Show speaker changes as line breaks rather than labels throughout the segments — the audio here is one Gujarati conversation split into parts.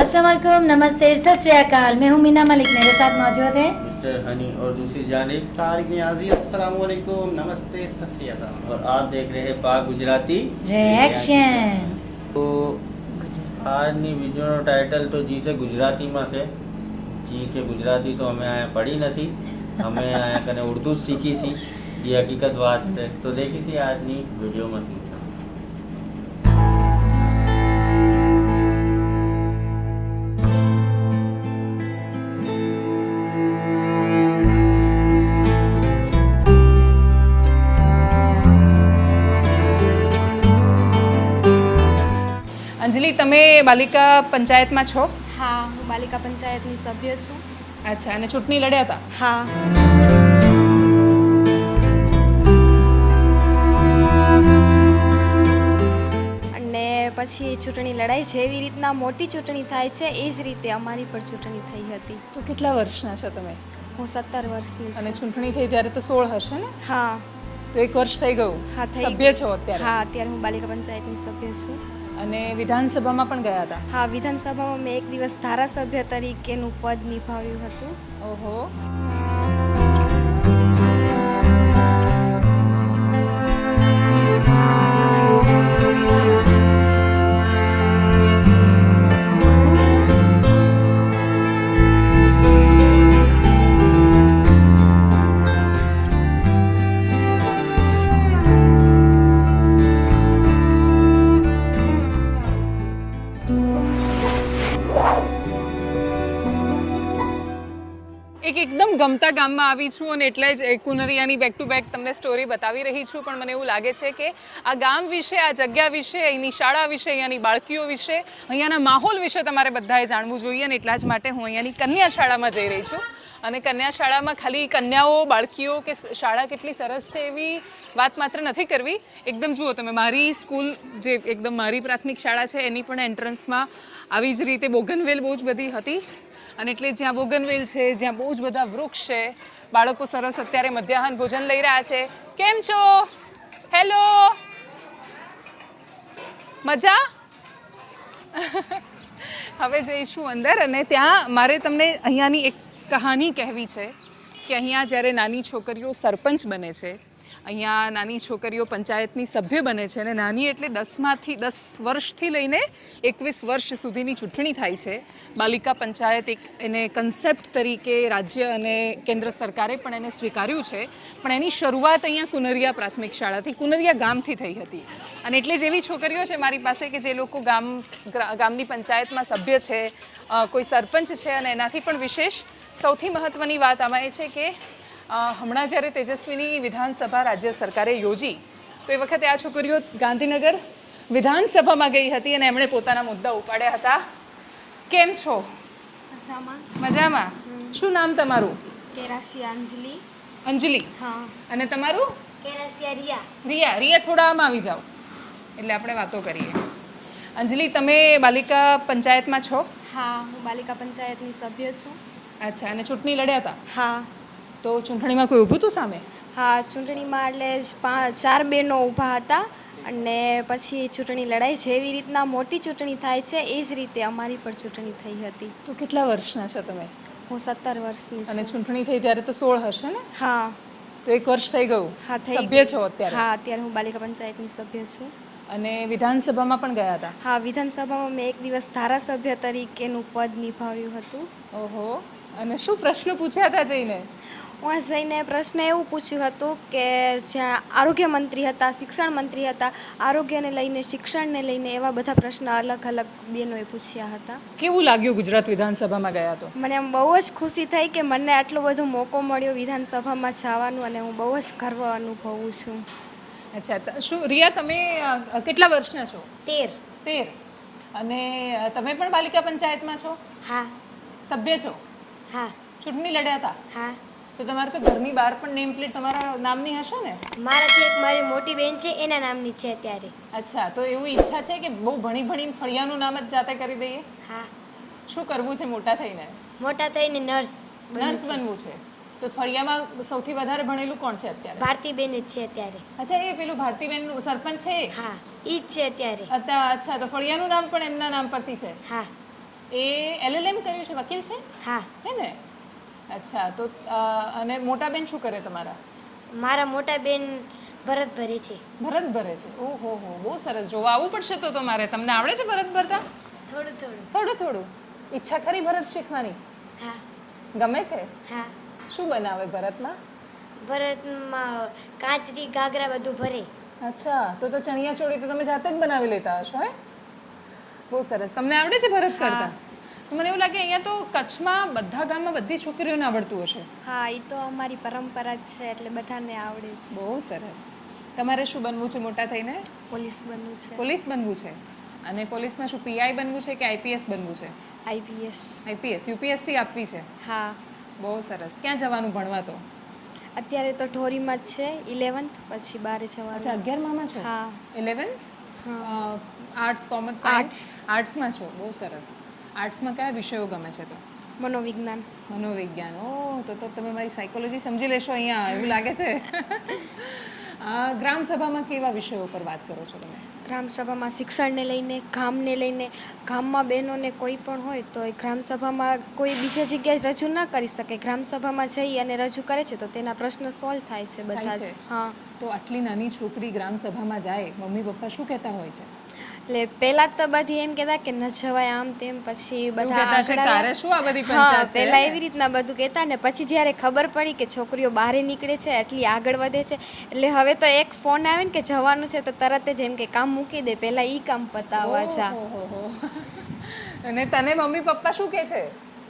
अस्सलाम वालेकुम नमस्ते सत श्री अकाल मैं हूँ मीना मलिक मेरे साथ मौजूद है
मिस्टर हनी और दूसरी जानिब
तारिक नियाजी अस्सलाम वालेकुम नमस्ते सत श्री अकाल
और आप देख रहे हैं पाक गुजराती
रिएक्शन
તો આજની વિડીયોનો ટાઇટલ તો જી છે ગુજરાતીમાં છે જી કે ગુજરાતી તો અમે અહીંયા પડી નથી અમે અહીંયા કને ઉર્દૂ જ શીખી છી જે હકીકત વાત છે તો દેખી છી આજની વિડીયોમાં શું છે
તમે બાલિકા પંચાયતમાં છો?
હા હું બાલિકા પંચાયતની સભ્ય છું.
અચ્છા અને ચૂંટણી લડ્યા હતા?
હા. અને પછી ચૂંટણી લડાઈ છે એવી રીતના મોટી ચૂંટણી થાય છે એ જ રીતે અમારી પણ ચૂંટણી થઈ હતી.
તો કેટલા વર્ષના છો તમે?
હું સત્તર વર્ષની
અને ચૂંટણી થઈ ત્યારે તો સોળ હશે ને?
હા.
તો એક વર્ષ થઈ ગયું.
હા થઈ
સભ્ય છો અત્યારે?
હા અત્યારે હું બાલિકા પંચાયતની સભ્ય છું.
અને વિધાનસભામાં પણ ગયા હતા?
હા વિધાનસભામાં મેં એક દિવસ ધારાસભ્ય તરીકેનું પદ નિભાવ્યું હતું.
ઓહો. ગમતા ગામમાં આવી છું અને એટલે જ કુનરિયાની બેક ટુ બેક તમને સ્ટોરી બતાવી રહી છું. પણ મને એવું લાગે છે કે આ ગામ વિશે, આ જગ્યા વિશે, અહીંની શાળા વિશે, અહીંયાની બાળકીઓ વિશે, અહીંયાના માહોલ વિશે તમારે બધાએ જાણવું જોઈએ અને એટલા જ માટે હું અહીંયાની કન્યા શાળામાં જઈ રહી છું. અને કન્યા શાળામાં ખાલી કન્યાઓ, બાળકીઓ કે શાળા કેટલી સરસ છે એવી વાત માત્ર નથી કરવી. એકદમ જુઓ તમે, મારી સ્કૂલ જે એકદમ મારી પ્રાથમિક શાળા છે એની પણ એન્ટ્રન્સમાં આવી જ રીતે બોગનવેલ બહુ જ બધી હતી. અને એટલે જ્યાં બોગનવેલ છે, જ્યાં બહુ જ બધા વૃક્ષ છે, બાળકો સરસ અત્યારે મધ્યાહન ભોજન લઈ રહ્યા છે. કેમ છો? હેલો મજા? હવે જઈશું અંદર અને ત્યાં મારે તમને અહીંયાની એક કહાની કહેવી છે કે અહીંયા જ્યારે નાની છોકરીઓ સરપંચ બને છે અહીંયા નાની છોકરીઓ પંચાયતની સભ્ય બને છે અને નાની એટલે દસમાંથી દસ વર્ષથી લઈને એકવીસ વર્ષ સુધીની ચૂંટણી થાય છે. બાલિકા પંચાયત એક એને કન્સેપ્ટ તરીકે રાજ્ય અને કેન્દ્ર સરકારે પણ એને સ્વીકાર્યું છે. પણ એની શરૂઆત અહીંયા કુનરિયા પ્રાથમિક શાળાથી, કુનરિયા ગામથી થઈ હતી. અને એટલે જ એવી છોકરીઓ છે મારી પાસે કે જે લોકો ગામ ગામની પંચાયતમાં સભ્ય છે કોઈ સરપંચ છે અને એનાથી પણ વિશેષ સૌથી મહત્ત્વની વાત આમાં એ છે કે હમણાં જ્યારે તેજસ્વીની વિધાનસભા રાજ્ય સરકારે યોજી તો એ વખતે આ છોકરીઓ ગાંધીનગર વિધાનસભામાં ગઈ હતી અને એમણે પોતાના મુદ્દા ઉપાડ્યા હતા. કેમ છો? મજામાં. શું નામ તમારું?
કેરાશી અંજલિ.
અંજલિ.
હા.
અને તમારું?
કેરાશિયા રિયા.
રિયા. રિયા થોડા આમ આવી જાઓ. એટલે આપણે વાતો કરીએ. અંજલિ તમે બાલિકા પંચાયતમાં છો?
હા હું બાલિકા પંચાયતની સભ્ય છું.
અચ્છા અને ચૂંટણી લડ્યા હતા?
હા.
તો ચૂંટણીમાં કોઈ ઊભું હતું સામે?
હા ચૂંટણીમાં એટલે જ પાંચ ચાર બહેનો ઊભા હતા અને પછી ચૂંટણી લડાઈ જેવી રીતના મોટી ચૂંટણી થાય છે એ જ રીતે અમારી પણ ચૂંટણી થઈ હતી.
તો કેટલા વર્ષના છો તમે?
હું સત્તર વર્ષની
અને ચૂંટણી થઈ ત્યારે તો સોળ હશે ને?
હા.
તો એક વર્ષ થઈ ગયું.
હા થઈ
સભ્ય છો અત્યારે?
હા અત્યારે હું બાલિકા પંચાયતની સભ્ય છું.
અને વિધાનસભામાં પણ ગયા હતા?
હા વિધાનસભામાં મેં એક દિવસ ધારાસભ્ય તરીકેનું પદ નિભાવ્યું હતું.
ઓહો. અને શું પ્રશ્ન પૂછ્યા હતા જઈને?
ત્યાં જઈને પ્રશ્ન એવું પૂછ્યું હતું કે જ્યાં આરોગ્ય મંત્રી હતા શિક્ષણ મંત્રી હતા આરોગ્યને લઈને શિક્ષણને લઈને એવા બધા પ્રશ્ન અલગ અલગ બેનોએ પૂછ્યા હતા.
કેવું લાગ્યું ગુજરાત વિધાનસભામાં ગયા તો?
મને આમ બહુ જ ખુશી થઈ કે મને આટલો બધો મોકો મળ્યો વિધાનસભામાં જવાનું અને હું બહુ જ ગર્વ અનુભવું છું.
અચ્છા ત- શું રિયા તમે કેટલા વર્ષના છો?
તેર.
તેર. અને તમે પણ બાલિકા પંચાયતમાં છો?
હા.
સભ્ય છો?
હા.
ચૂંટણી લડ્યા હતા?
હા.
તો તમારે તો ઘરની બહાર પણ નેમ પ્લેટ તમારા નામની હશે ને?
મારાથી એક મારી મોટી બેન છે એના નામની છે અત્યારે.
અચ્છા તો એવું ઈચ્છા છે કે બહુ ભણી ભણીને ફળિયાનું નામ જ જાતે કરી દઈએ?
હા.
શું કરવું છે મોટા થઈને?
મોટા થઈને નર્સ
નર્સ બનવું છે. તો ફળિયામાં સૌથી વધારે ભણેલું કોણ છે અત્યારે?
ભારતીબેન જ છે અત્યારે.
અચ્છા એ પેલું ભારતીબેન સરપંચ છે
હા ઈ જ છે અત્યારે.
અચ્છા અચ્છા તો ફળિયાનું નામ પણ એમના નામ પરથી છે?
હા.
એ એલએલએમ કર્યું છે વકીલ છે?
હા.
હે ને? અચ્છા તો અને મોટા બેન શું કરે તમારા?
મારા મોટા બેન ભરત ભરે છે.
ભરત ભરે છે. ઓહો હો બહુ સરસ. જોવા આવવું પડશે તો તમારે. તમને આવડે છે ભરત ભરતા?
થોડું થોડું.
થોડું થોડું. ઈચ્છા ખરી ભરત શીખવાની?
હા.
ગમે છે?
હા.
શું બનાવે ભરતમાં?
ભરતમાં કાચરી ગાગરા બધું ભરે.
અચ્છા તો તો ચણિયા ચોળી તો તમે જાતે જ બનાવી લેતા હશો હે? બહુ સરસ. તમને આવડે છે ભરત કરતા? મને એવું લાગે અહીંયા તો કચ્છમાં બધા ગામમાં બધી છોકરીઓને આવડતું હશે.
હા એ તો અમારી પરંપરા જ છે એટલે બધાને આવડે છે.
બહુ સરસ. તમારે શું બનવું છે મોટા થઈને?
પોલીસ બનવું છે.
પોલીસ બનવું છે? અને પોલીસમાં શું પીઆઈ બનવું છે કે આઈપીએસ બનવું છે?
આઈપીએસ
આઈપીએસ યુપીએસસી આપવી છે?
હા.
બહુ સરસ. ક્યાં જવાનું ભણવા તો?
અત્યારે તો ઢોરીમાં જ છે ઇલેવન્થ પછી બારે
અચ્છા
જવાનું
અગિયારમાં છો?
હા.
ઇલેવન્થ? Arts commerce
arts.
આર્ટ્સમાં છો? બહુ સરસ. આર્ટ્સમાં કયા વિષયો ગમે છે તો?
મનોવિજ્ઞાન.
મનોવિજ્ઞાન. ઓ તો તો તમે મારી સાયકોલોજી સમજી લેશો અહીંયા એવું લાગે છે. ગ્રામસભામાં ગ્રામ સભામાં કેવા વિષયો પર વાત કરો છો તમે?
ગ્રામસભામાં શિક્ષણને લઈને ગામને લઈને ગામમાં બહેનોને કોઈ પણ હોય તો એ ગ્રામસભામાં કોઈ બીજા જગ્યાએ રજૂ ના કરી શકે. ગ્રામસભામાં જઈ અને રજૂ કરે છે તો તેના પ્રશ્ન સોલ્વ થાય છે બધા જ. હા.
તો આટલી નાની છોકરી ગ્રામ સભામાં જાય મમ્મી પપ્પા શું કહેતા હોય છે?
એટલે પહેલા તો બધી એમ કહેતા કે ન જવાય આમ તેમ પછી બધા
કહેતા છે,
આગળ
તારે શું આ બધી
હા પહેલા એવી રીતના બધું કહેતા ને પછી જ્યારે ખબર પડી કે છોકરીઓ બહાર નીકળે છે એટલી આગળ વધે છે એટલે હવે તો એક ફોન આવે ને કે જવાનું છે તો તરત જ એમ કે કામ મૂકી દે પહેલા ઈ કામ પતાવવા જા.
અને તને મમ્મી પપ્પા શું કહે છે?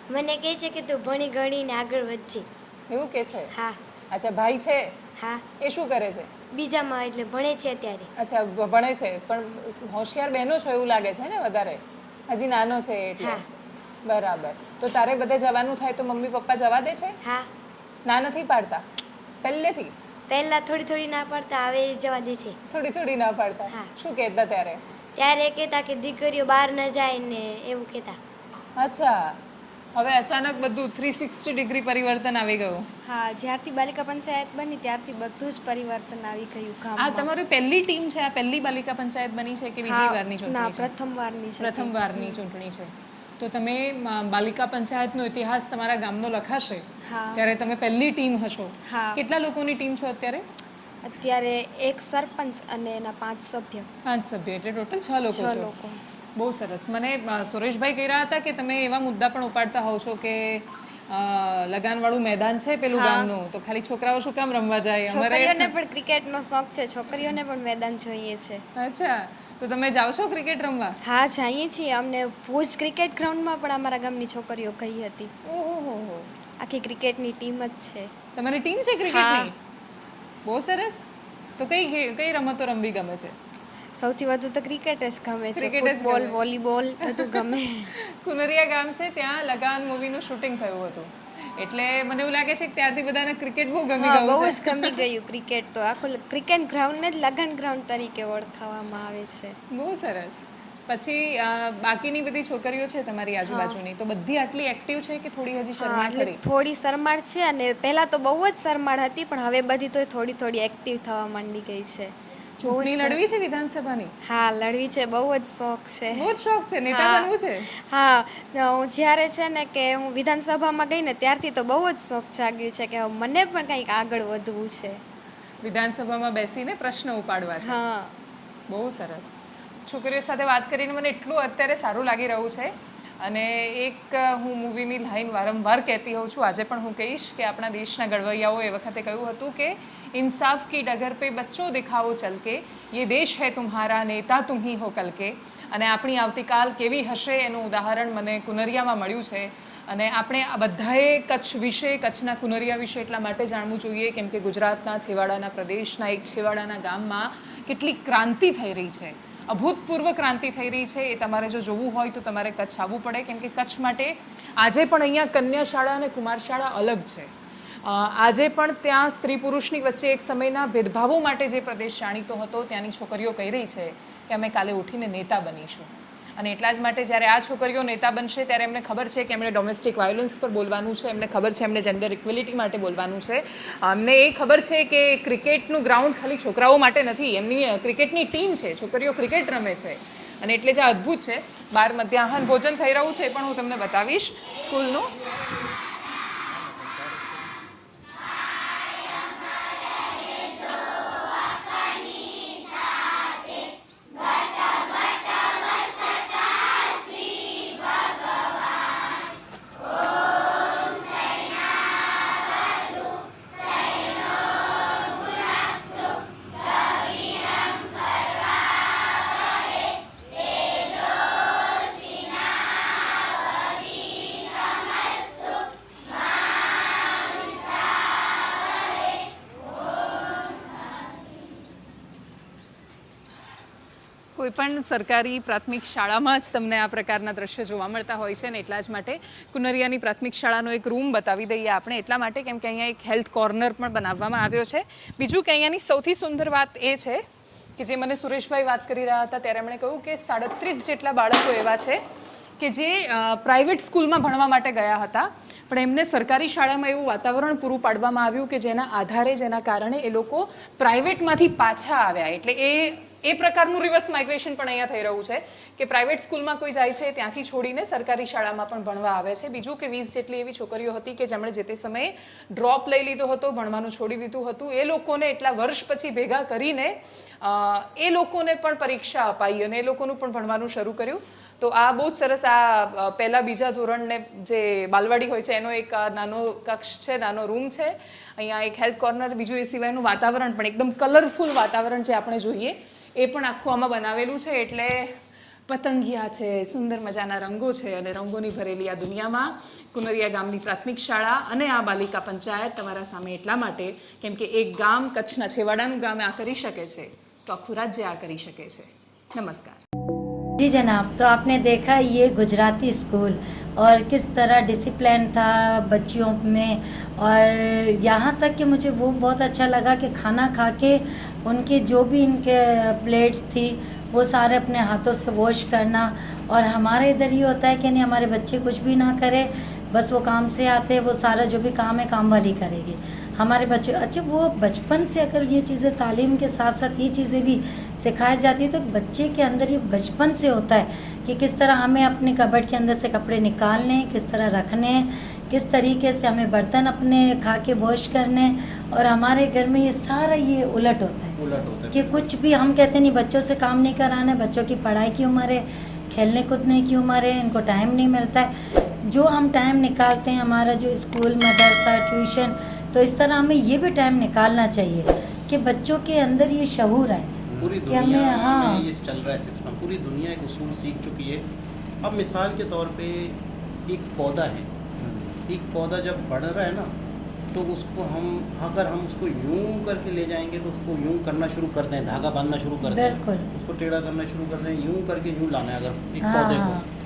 મને કહે છે કે તું ભણી ગણીને આગળ વધજે.
એવું કહે છે?
હા.
અચ્છા ભાઈ છે?
હા.
એ શું કરે છે?
બીજામાં એટલે ભણે છે અત્યારે.
અચ્છા ભણે છે. પણ હોશિયાર બહેનો છો એવું લાગે છે ને વધારે? હજી નાનો છે એટલે. બરાબર. તો તારે બધે જવાનું થાય તો મમ્મી પપ્પા જવા દે છે?
હા.
ના નથી પાડતા? પહેલેથી?
પહેલાં થોડી થોડી ના પાડતા હવે જવા દે છે.
થોડી થોડી ના પાડતા?
હા.
શું કહેતા ત્યારે?
ત્યારે કહેતા કે દીકરીઓ બહાર ન જાય ને એવું કહેતા.
અચ્છા. હવે અચાનક બધું થ્રી સિક્સટી ડિગ્રી પરિવર્તન આવી ગયું.
હા જ્યારથી બાલિકા પંચાયત બની ત્યારથી બધું જ પરિવર્તન આવી ગયું
આ તમારી પહેલી ટીમ છે આ પહેલી બાલિકા પંચાયત બની છે કે બીજી વારની
ના
ચૂંટણી છે?
પ્રથમ વારની છે.
પ્રથમ વારની ચૂંટણી છે. તો તમે અ, બાલિકા પંચાયતનો ઇતિહાસ તમારા ગામનો લખાશે?
હા.
ત્યારે તમે પહેલી ટીમ હશો.
હા.
કેટલા લોકોની ટીમ છો અત્યારે?
અત્યારે એક સરપંચ અને એના પાંચ સભ્ય.
પાંચ સભ્ય એટલે ટોટલ છ લોકો
છ
છો.
લોકો.
બહુ સરસ. મને સુરેશભાઈ કહી રહ્યા હતા કે તમે એવા મુદ્દા પણ ઉપાડતા હોવ છો કે લગાનવાળું મેદાન છે પેલું ગામનું. તો ખાલી છોકરાઓ શું કામ રમવા જાય?
છોકરીઓને પણ ક્રિકેટનો શોખ છે. છોકરીઓને પણ મેદાન જોઈએ છે.
અચ્છા. તો તમે જાઓ છો ક્રિકેટ રમવા?
હા જઈએ છીએ. અમને ભુજ ક્રિકેટ ગ્રાઉન્ડમાં પણ અમારા ગામની છોકરીઓ કહી હતી.
ઓહો હો હો
આખી ક્રિકેટની ટીમ જ છે.
તમારી ટીમ છે ક્રિકેટની? બહુ સરસ. તો કઈ કઈ રમતો રમવી ગમે છે?
સૌથી વધુ તો ક્રિકેટ જ ગમે છે. ફૂટબોલ વોલીબોલ બધું ગમે.
કુનરિયા ગામ છે ત્યાં લગાન મૂવીનું શૂટિંગ થયું હતું. એટલે મને એવું લાગે છે કે ત્યારથી બધાને ક્રિકેટ બહુ ગમી
ગયું બહુ જ ગમી ગયું ક્રિકેટ તો. આખું ક્રિકેટ ગ્રાઉન્ડને જ લગન ગ્રાઉન્ડ તરીકે ઓળખાવામાં આવે છે.
બહુ સરસ. પછી બાકીની બધી છોકરીઓ છે તમારી આજુબાજુની. તો બધી આટલી એક્ટિવ છે કે થોડી હજી શરમાળ કરી
થોડી શરમાળ છે અને પહેલા તો બહુ જ શરમાળ હતી પણ હવે બધી તો થોડી થોડી એક્ટિવ થવા માંડી ગઈ છે.
ચૂંટણી લડવી છે વિધાનસભાની?
હા લડવી છે. બહુ જ શોખ છે.
બહુ જ શોખ છે. નેતા બનવું છે?
હા. હું જ્યારે છે ને કે હું વિધાનસભામાં ગઈ ને ત્યારથી તો બહુ જ શોખ જાગ્યું છે કે મને પણ કંઈક આગળ વધવું છે.
વિધાનસભામાં બેસીને પ્રશ્ન ઉપાડવા છે.
હા.
બહુ સરસ. છોકરીઓ સાથે વાત કરીને મને એટલું અત્યારે સારું લાગી રહ્યું છે. અને એક હું મૂવીની લાઈન વારંવાર કહેતી હોઉં છું. આજે પણ હું કહીશ કે આપણા દેશના ગડવૈયાઓ એ વખતે કહ્યું હતું કે, ઇન્સાફ કી ડગર પે બચ્ચો દેખાવો ચલ કે યે દેશ હૈ તુમ્હારા નેતા તુમ્હી હો કલ કે અને આપણી આવતીકાલ કેવી હશે એનું ઉદાહરણ મને કુનરિયામાં મળ્યું છે. અને આપણે આ બધાએ કચ્છ વિશે, કચ્છના કુનરિયા વિશે એટલા માટે જાણવું જોઈએ, કેમ કે ગુજરાતના છેવાડાના પ્રદેશના એક છેવાડાના ગામમાં કેટલી ક્રાંતિ થઈ રહી છે. અભૂતપૂર્વ ક્રાંતિ થઈ રહી છે, એ તમારે જો જોવું હોય તો તમારે કચ્છ આવવું પડે, કેમ કે કચ્છ માટે આજે પણ અહીંયા કન્યા શાળા અને કુમાર શાળા અલગ છે. આજે પણ ત્યાં સ્ત્રી પુરુષની વચ્ચે એક સમયના ભેદભાવો માટે જે પ્રદેશ જાણીતો હતો, ત્યાંની છોકરીઓ કહી રહી છે કે અમે કાલે ઉઠીને નેતા બનીશું. અને એટલા જ માટે જ્યારે આ છોકરીઓ નેતા બનશે ત્યારે એમને ખબર છે કે એમણે ડોમેસ્ટિક વાયોલન્સ પર બોલવાનું છે, એમને ખબર છે એમને જેન્ડર ઇક્વેલિટી માટે બોલવાનું છે. અમને એ ખબર છે કે ક્રિકેટનું ગ્રાઉન્ડ ખાલી છોકરાઓ માટે નથી, એમની ક્રિકેટની ટીમ છે, છોકરીઓ ક્રિકેટ રમે છે. અને એટલે જ આ અદ્ભુત છે. બાર મધ્યાહન ભોજન થઈ રહ્યું છે પણ હું તમને બતાવીશ. સ્કૂલનું કોઈ પણ સરકારી પ્રાથમિક શાળામાં જ તમને આ પ્રકારના દ્રશ્યો જોવા મળતા હોય છે ને એટલા જ માટે કુનરિયાની પ્રાથમિક શાળાનો એક રૂમ બતાવી દઈએ આપણે એટલા માટે કેમ કે અહીંયા એક હેલ્થ કોર્નર પણ બનાવવામાં આવ્યો છે. બીજું કે અહીંયાની સૌથી સુંદર વાત એ છે કે જે મને સુરેશભાઈ વાત કરી રહ્યા હતા ત્યારે એમણે કહ્યું કે સાડત્રીસ જેટલા બાળકો એવા છે કે જે પ્રાઇવેટ સ્કૂલમાં ભણવા માટે ગયા હતા. પણ એમને સરકારી શાળામાં એવું વાતાવરણ પૂરું પાડવામાં આવ્યું કે જેના આધારે, જેના કારણે એ લોકો પ્રાઇવેટમાંથી પાછા આવ્યા. એટલે એ એ પ્રકારનું રિવર્સ માઇગ્રેશન પણ અહીંયા થઈ રહ્યું છે કે પ્રાઇવેટ સ્કૂલમાં કોઈ જાય છે, ત્યાંથી છોડીને સરકારી શાળામાં પણ ભણવા આવે છે. બીજું કે વીસ જેટલી એવી છોકરીઓ હતી કે જેમણે જે તે સમયે ડ્રોપ લઈ લીધો હતો, ભણવાનું છોડી દીધું હતું. એ લોકોને એટલા વર્ષ પછી ભેગા કરીને એ લોકોને પણ પરીક્ષા અપાઈ અને એ લોકોનું પણ ભણવાનું શરૂ કર્યું. તો આ બહુ જ સરસ આ પહેલાં બીજા ધોરણને જે બાલવાડી હોય છે, એનો એક નાનો કક્ષ છે, નાનો રૂમ છે. અહીંયા એક હેલ્થ કોર્નર, બીજું એ સિવાયનું વાતાવરણ પણ એકદમ કલરફુલ વાતાવરણ જે આપણે જોઈએ એ પણ આખું આમાં બનાવેલું છે એટલે પતંગિયા છે, સુંદર મજાના રંગો છે અને રંગોની ભરેલી આ દુનિયામાં કુનરિયા ગામની પ્રાથમિક શાળા અને આ બાલિકા પંચાયત તમારા સામે એટલા માટે કેમ કે એક ગામ કચ્છના છેવાડાનું ગામ આ કરી શકે છે, તો આખું રાજ્ય આ કરી શકે છે. નમસ્કાર.
જી જનાબ, તો આપને દેખા યે ગુજરાતી સ્કૂલ. और किस तरह डिसिप्लिन था बच्चियों में। और यहाँ तक कि मुझे वो बहुत अच्छा लगा कि खाना खा के उनके जो भी इनके प्लेट्स थी, वो सारे अपने हाथों से वॉश करना। और हमारे इधर ये होता है कि नहीं, हमारे बच्चे कुछ भी ना करें, बस वो काम से आते हैं, वो सारा जो भी काम है, काम वाली करेगी। हमारे बच्चे अच्छा वो बचपन से अगर ये चीज़ें तालीम के साथ साथ ये चीज़ें भी सिखाई जाती है तो बच्चे के अंदर ये बचपन से होता है कि किस तरह हमें अपने कबड़ के अंदर से कपड़े निकालने हैं किस तरह रखने हैं किस तरीके से हमें बर्तन अपने खा के वॉश करने और हमारे घर में ये सारा ये उलट होता है
उलट होता है।
कि कुछ भी हम कहते नहीं बच्चों से काम नहीं कराना है बच्चों की पढ़ाई की उम्र है खेलने कूदने की उम्र है इनको टाइम नहीं मिलता है। जो हम टाइम निकालते हैं हमारा जो स्कूल मदरसा ट्यूशन तो इस तरह हमें ये भी टाइम निकालना चाहिए कि बच्चों के अंदर ये शहूर आए
पूरी
कि हमें
दुनिया
हाँ।
ये चल रहा है सिस्टम पूरी दुनिया एक उसूल सीख चुकी है। अब मिसाल के तौर पे एक पौधा है। एक पौधा जब बढ़ रहा है ना तो उसको हम अगर हम उसको यूँ करके ले जाएँगे तो उसको यूँ करना शुरू कर दें धागा बांधना शुरू कर दें। उसको टेढ़ा करना शुरू कर दें यूँ करके यूँ लाना है अगर एक
हाँ,
पौधे। को।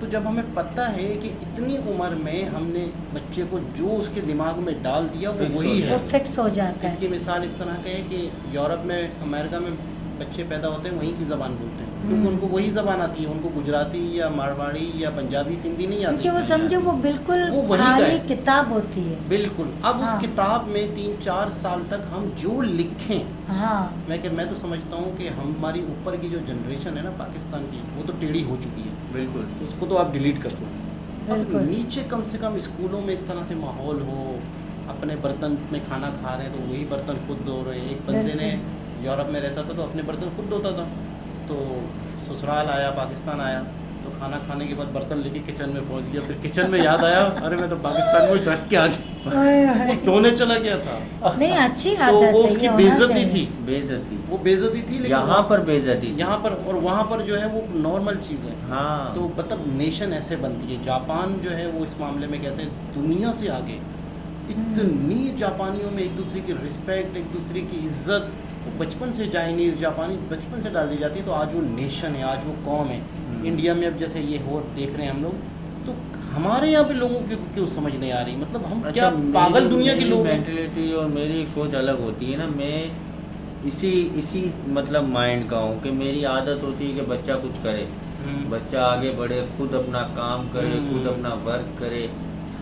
तो जब हमें पता है कि इतनी उम्र में हमने बच्चे को जो उसके दिमाग में डाल दिया वो वही।
वो
है।
फिक्स हो जाता है।
इसकी मिसाल इस तरह का है कि यूरोप में अमेरिका में बच्चे पैदा होते हैं वहीं की ज़बान बोलते हैं। क्योंकि
हम्म।
उनको वही ज़बान आती है उनको गुजराती या मारवाड़ी या पंजाबी सिंधी नहीं आती।
क्योंकि वो समझो वो बिल्कुल
वो वही
खाली किताब होती है।
बिल्कुल। अब
हाँ।
उस किताब में तीन चार साल तक हम जो लिखें
हाँ।
मैं कि मैं तो समझता हूँ कि हमारी ऊपर की जो जनरेशन है ना पाकिस्तान की वो तो टेढ़ी हो चुकी है।
बिल्कुल।
उसको तो आप डिलीट कर दो।
बिल्कुल।
नीचे कम से कम स्कूलों में इस तरह से माहौल हो अपने बर्तन में खाना खा रहे हैं तो वही बर्तन खुद धो रहे हैं। एक बंदे ने यूरोप में रहता था तो अपने बर्तन खुद धोता था। तो ससुराल आया पाकिस्तान आया तो खाना खाने के बाद बर्तन लेके किचन में पहुँच गया। फिर किचन में याद आया अरे मैं तो पाकिस्तान में रख के आ गया
ओए ओए।
धोने चला गया था।
नहीं अच्छी
तो वो उसकी
चाहिए।
थी।
बेइज्जती।
वो बेइज्जती थी लेकिन
यहाँ पर बेइज्जती
यहाँ पर और वहाँ पर जो है वो नॉर्मल चीज़ है।
हाँ।
तो मतलब नेशन ऐसे बनती है। जापान जो है वो इस मामले में कहते हैं दुनिया से आगे। इतनी जापानियों में एक दूसरे की रिस्पेक्ट एक दूसरे की इज़्ज़त बचपन से चाइनीज़ जापानी बचपन से डाल दी जाती है तो आज वो नेशन है आज वो कौम है
हम्म।
इंडिया में अब जैसे ये हो देख रहे हैं हम लोग तो हमारे यहाँ पे लोगों की क्यों समझ नहीं आ रही मतलब हम अच्छा, क्या पागल दुनिया के लोग
मेंटेलिटी और मेरी सोच अलग होती है ना मैं इसी इसी मतलब माइंड का हूँ कि मेरी आदत होती है कि बच्चा कुछ करे
हम्म।
बच्चा आगे बढ़े खुद अपना काम करे
हम्म।
खुद अपना वर्क करे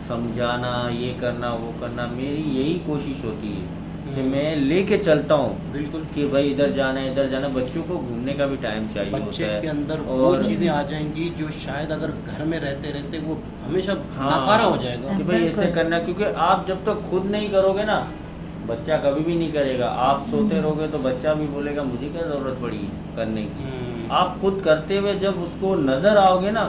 समझाना ये करना वो करना मेरी यही कोशिश होती है कि मैं लेके चलता हूँ।
बिल्कुल
कि भाई इधर जाना है इधर जाना बच्चों को घूमने का भी टाइम चाहिए
बच्चे
होता है।
के अंदर
और वो
चीज़ें आ जाएँगी जो शायद अगर घर में रहते रहते वो हमेशा
हाँ।
नाकारा हो जाएगा।
कि भाई ऐसे करना क्योंकि आप जब तक तो खुद नहीं करोगे ना बच्चा कभी भी नहीं करेगा। आप
हम्म।
सोते रहोगे तो बच्चा भी बोलेगा मुझे क्या ज़रूरत पड़ी है करने की?
हम्म,
आप खुद करते हुए जब उसको नज़र आओगे ना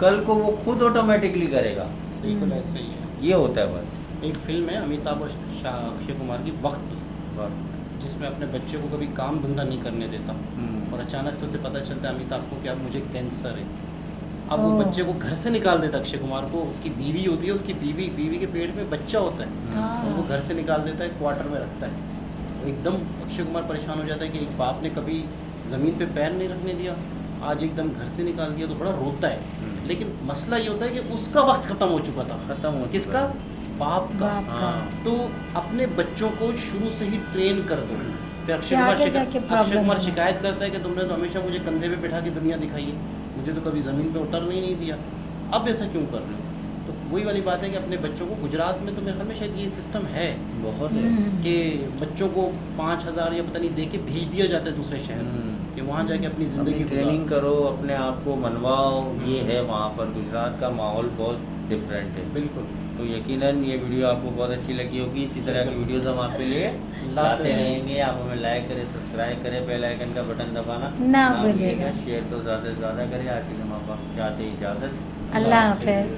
कल को वो खुद ऑटोमेटिकली करेगा।
बिल्कुल ऐसा ही है।
ये होता है बस।
एक फ़िल्म है अमिताभ और अक्षय कुमार की वक्त जिसमें अपने बच्चे को कभी काम धंधा नहीं करने देता।
हम्म।
और अचानक से उसे पता चलता है अमिताभ को कि अब मुझे कैंसर है। अब वो बच्चे को घर से निकाल देता है अक्षय कुमार को। उसकी बीवी होती है उसकी बीवी बीवी के पेट में बच्चा होता है।
हाँ।
और वो घर से निकाल देता है क्वार्टर में रखता है। तो एकदम अक्षय कुमार परेशान हो जाता है कि एक बाप ने कभी ज़मीन पे पैर नहीं रखने दिया। आज एकदम घर से निकाल दिया तो बड़ा रोता है।
हम्म।
लेकिन मसला ये होता है कि उसका वक्त ख़त्म हो चुका था।
खत्म हो
किसका। बाप का।
बाप का।
हाँ।
तो अपने बच्चों को शुरू से ही ट्रेन कर दो। फिर अक्षय कुमार अक्षय कुमार शिकायत करता है कि तुमने तो हमेशा मुझे कंधे पे बैठा के दुनिया दिखाई है। मुझे तो कभी ज़मीन पे उतरने ही नहीं दिया। अब ऐसा क्यों कर रहे हो? तो वही वाली बात है कि अपने बच्चों को गुजरात में तो मेरे ख्याल में शायद ये सिस्टम है।
बहुत है।
हम्म।
कि बच्चों को पाँच हज़ार या पता नहीं दे के भेज दिया जाता है दूसरे शहर
हम्म।
कि वहाँ जाके अपनी
अपनी
ज़िंदगी
ट्रेनिंग करो अपने आप को मनवाओ। ये है। वहाँ पर। गुजरात का माहौल बहुत डिफरेंट है।
बिल्कुल।
तो यकीनन ये वीडियो आपको बहुत अच्छी लगी होगी। इसी तरह की वीडियोस हम आपके लिए लाते रहेंगे। आप हमें लाइक करें सब्सक्राइब करें बेल आइकन का बटन दबाना
ना भूलिएगा।
शेयर तो ज़्यादा से ज़्यादा करें। आज के हम आपको चाहते हैं इजाज़त।
अल्लाह हाफिज़।